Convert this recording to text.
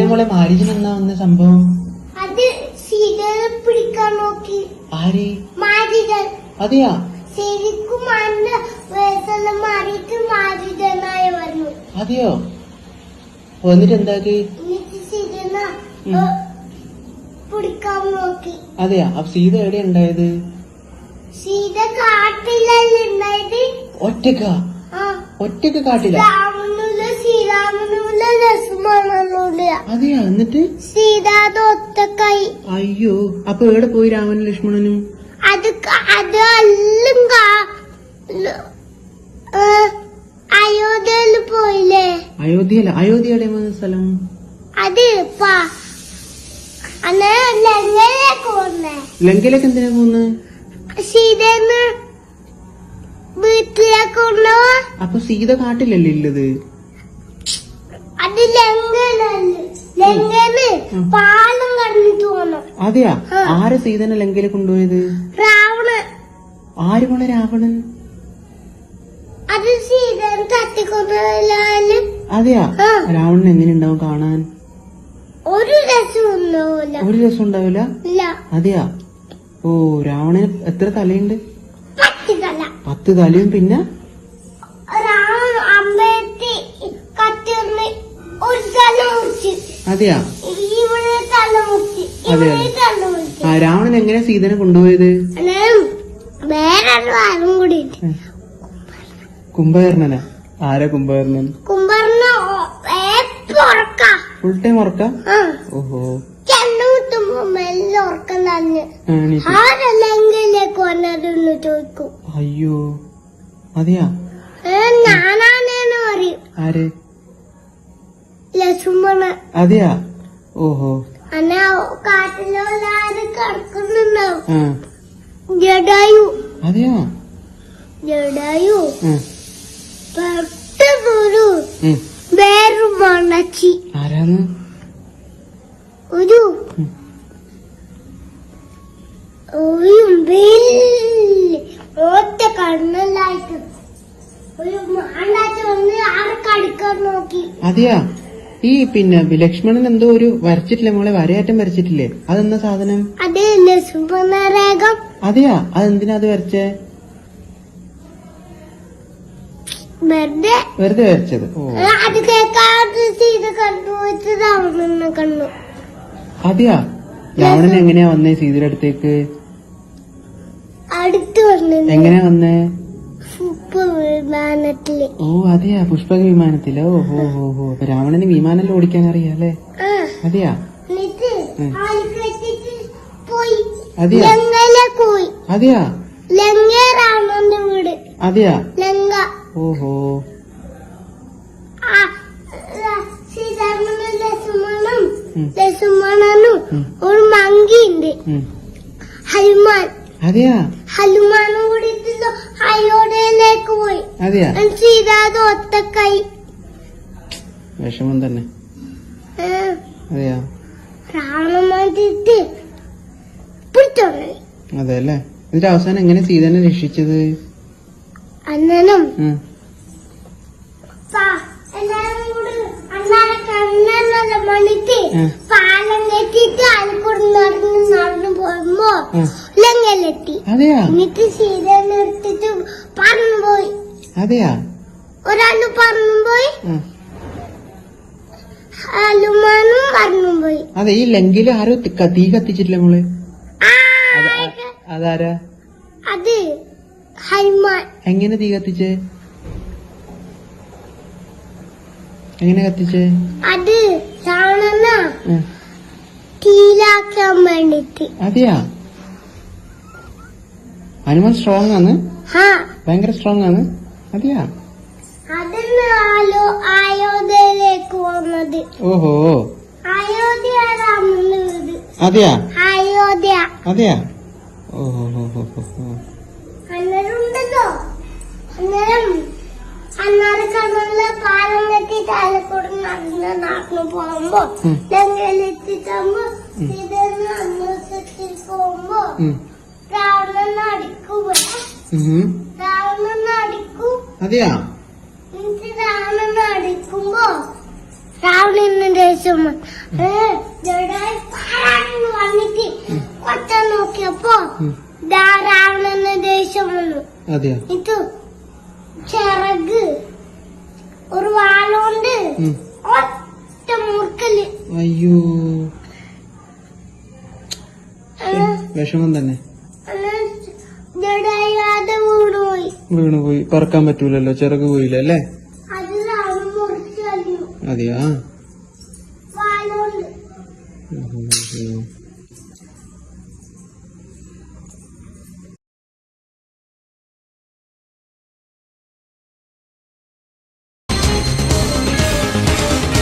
എങ്ങനെ മോളെ മാരിജ് എന്നാ വന്ന സംഭവം? അത് സീതയെ പിടിക്കാൻ നോക്കി. ആര്? മാരിജ് അതെയാ? ശരിക്കും അന്ന് വേദന മാറിയിട്ട് മാരിതനായി വന്നു. അതെയോ? വന്നിട്ട് എന്താക്കി. പിടിക്കാൻ നോക്കി. അതെയാ? അപ്പൊ സീത എവിടെ ഉണ്ടായത്? സീത കാട്ടിലല്ല ഉണ്ടായത്? ഒറ്റക്ക? ഒറ്റയ്ക്ക് കാട്ടില്ല അതെയാ? എന്നിട്ട്? സീതാത ഒത്തക്കായി അയ്യോ അപ്പൊ എവിടെ പോയി രാമൻ ലക്ഷ്മണനും? അത് ക- അത് എല്ലാം കാ- അയോധ്യയിൽ പോയില്ലേ? അയോധ്യയില അയോധ്യ സ്ഥലം? അത് ലങ്കയിലേക്ക് പോന്നേ. ലങ്കയിലേക്ക് എന്തിനാ പോന്ന്? സീതന്ന് വീട്ടിലേക്ക് അപ്പൊ സീത കാട്ടിലല്ലേ ഉള്ളത്? അതെയാ? ആരെ സീതനെ ലങ്കയിൽ കൊണ്ടുപോയത്? രാവണൻ. ആര് മോളെ രാവണൻ? അത് സീതൻ അതെയാ. രാവണൻ എങ്ങനെയുണ്ടാവും കാണാൻ? ഒരു രസം ഒരു രസം ഉണ്ടാവില്ല അതെയാ? ഓ രാവണന് എത്ര തലയുണ്ട്? പത്ത് തലയും പിന്നെ? അതെയാ? ആ രാവണൻ എങ്ങനെ സീതനെ കൊണ്ടുപോയത്? കുംഭകർണന? ആരും കുംഭകർണൻ? ഫുൾ ടൈം ഉറക്ക? ഓഹോ. അയ്യോ. അതെയാ? ഞാനാണെന്ന് പറയും. ആര്? അതെയാ? ഓഹോ. കാട്ടിലുള്ള കിടക്കുന്നുണ്ടാവും ജഡായു. അതെയോ? ജഡായു. ഉം. വേറൊരു മണച്ചി ആരാന്ന് ഒരു. ഒരു ഒറ്റ കണ്ണല്ലായിട്ട് ഒരു മാണ്ടാച്ച വന്ന് ആർക്കടുക്കാൻ കടിക്കാൻ നോക്കി? അതെയാ? ഈ പിന്നെ ലക്ഷ്മണൻ എന്തോ ഒരു വരച്ചിട്ടില്ലേ മോളെ? വരയാറ്റം വരച്ചിട്ടില്ലേ? അതെന്താ സാധനം? അതെയാ? അതെന്തിനാ അത് വരച്ചേ? വെറുതെ. വരച്ചത്. അതെയാ? രാവണൻ എങ്ങനെയാ വന്നേ സീതയുടെ അടുത്തേക്ക്? എങ്ങനെയാ വന്നേ? ഉപ്പ് വിമാനത്തിൽ ഓ അതെയാ പുഷ്പക വിമാനത്തിലോ ഓ ഹോ ഹോ അപ്പൊ രാവണന് വിമാനല്ലോ ഓടിക്കാൻ അറിയാം അല്ലേ അതെയാ? അതെയാ? അതെയാ? ഓഹോ ശ്രീരാമനും ഉം. ഒരു മങ്കിയുണ്ട്. ഹനുമാൻ. അതെയാ? ഹനുമാനും കൂടി അയോധ്യയിലേക്ക് പോയി. അതെയാ? സീതാത ഒത്തക്കായി വിഷമം തന്നെ. അതെയാ? അതെ അല്ലേ എന്നിട്ട് അവസാനം എങ്ങനെ സീതനെ രക്ഷിച്ചത്? അന്നനും പാലം കെട്ടിട്ട് ആൾക്കൂടി നടന്ന് നടന്നു പോകുമ്പോ അതെയാ? എന്നിട്ട് സീതനെ എടുത്തിട്ട് അതെയാ? ഒരാൾ. ഹനുമാനും പറന്നുപോയി അതെ ഈ ലങ്കയിൽ ആരോ തി- തീ കത്തിച്ചിട്ടില്ല മോളെ? ആ, അത് അ- അതാരാ? അത് ഹനുമാൻ. എങ്ങനെ തീ കത്തിച്ചേ? എങ്ങനെ കത്തിച്ചേ? അത് തീലാക്കാൻ വേണ്ടിട്ട് അതെയാ? ഹനുമാൻ സ്ട്രോങ് ആണ്. ഭയങ്കര സ്ട്രോങ് ആണ്. അതെയാ? ഓഹോ. അതെയാ? അതെയാ? ഓഹോ ഹോ ഹോ ഹോ അതെയാ? അടിക്കുമ്പോ വന്നിട്ട് കൊച്ച നോക്കിയപ്പോ വന്നു. ഇത് ചിറക് ഒരു ഒറ്റ മുറുക്കൽ അയ്യോ. വിഷമം തന്നെ. വീണുപോയി പറക്കാൻ പറ്റൂലല്ലോ ചിറക് പോയില്ല അല്ലേ അതെയാ.